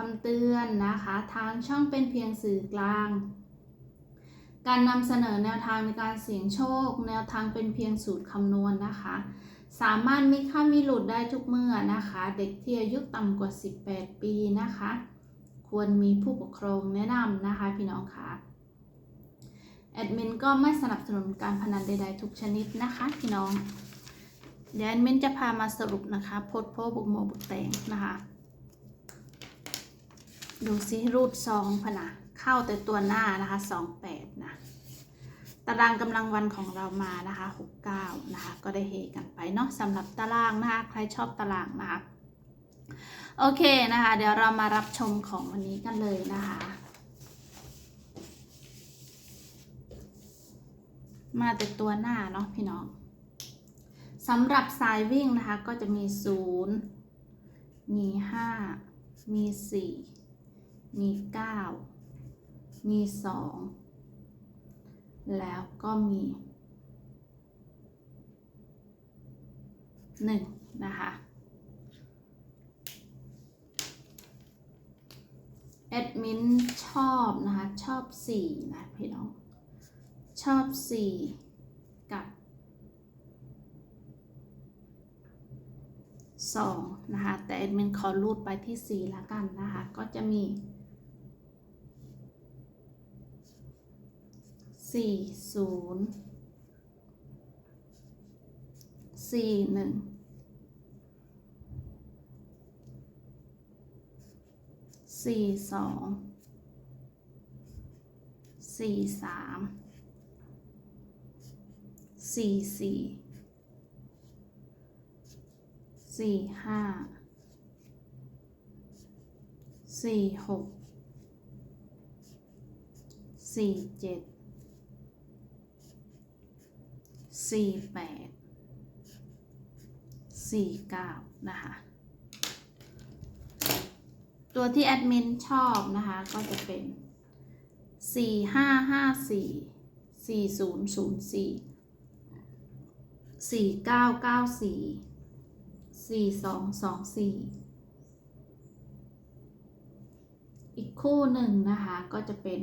คำเตือนนะคะ ทางช่องเป็นเพียงสื่อกลาง การนำเสนอแนวทางในการเสี่ยงโชค แนวทางเป็นเพียงสูตรคำนวณนะคะ สามารถมีค่ามีหลุดได้ทุกเมื่อนะคะ เด็กที่อายุต่ำกว่า 18 ปีนะคะ ควรมีผู้ปกครองแนะนำนะคะพี่น้องคะแอดมินก็ไม่สนับสนุนการพนันใดๆทุกชนิดนะคะพี่น้องเดี๋ยวแอดมินจะพามาสรุปนะคะโพดโพบุกโมบุกแตงนะคะ ดูซิรูดซองพนะเข้าแต่ตัวหน้านะคะสองแปดนะตารางกำลังวันของเรามานะคะหกเก้านะคะก็ได้เฮกันไปเนาะสำหรับตารางนะคะใครชอบตารางนะคะโอเคนะคะ เดี๋ยวเรามารับชมของวันนี้กันเลยนะคะ มาแต่ตัวหน้าเนาะพี่น้องสำหรับสายวิ่งนะคะก็จะมีศูนย์มีห้ามีสี่ มีเก้ามีสองแล้วก็มีหนึ่งนะคะ แอดมินชอบนะคะ ชอบสี่นะพี่น้อง ชอบสี่กับสองนะคะ แต่แอดมินขอรูดไปที่สี่แล้วกันนะคะ ก็จะมี สี่ศูนย์สี่หนึ่งสี่สองสี่สามสี่สี่สี่ห้าสี่หกสี่เจ็ด สี่แปดสี่เก้านะคะ ตัวที่แอดมินชอบนะคะ ก็จะเป็นสี่ห้าห้าสี่สี่ศูนย์ศูนย์สี่สี่เก้าเก้าสี่สี่สองสองสี่อีกคู่หนึ่งนะคะก็จะเป็น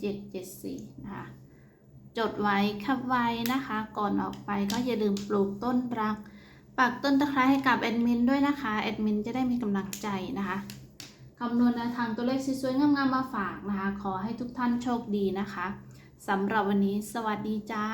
เจ็ดเจ็ดสี่นะคะ จดไว้คับไว้นะคะ ก่อนออกไปก็อย่าลืมปลูกต้นรัก ปักต้นตะไคร้ให้กับแอดมินด้วยนะคะ แอดมินจะได้มีกำลังใจนะคะคำนวณแนวทางตัวเลขสวยๆงามๆมาฝากนะคะ ขอให้ทุกท่านโชคดีนะคะสำหรับวันนี้สวัสดีจ้า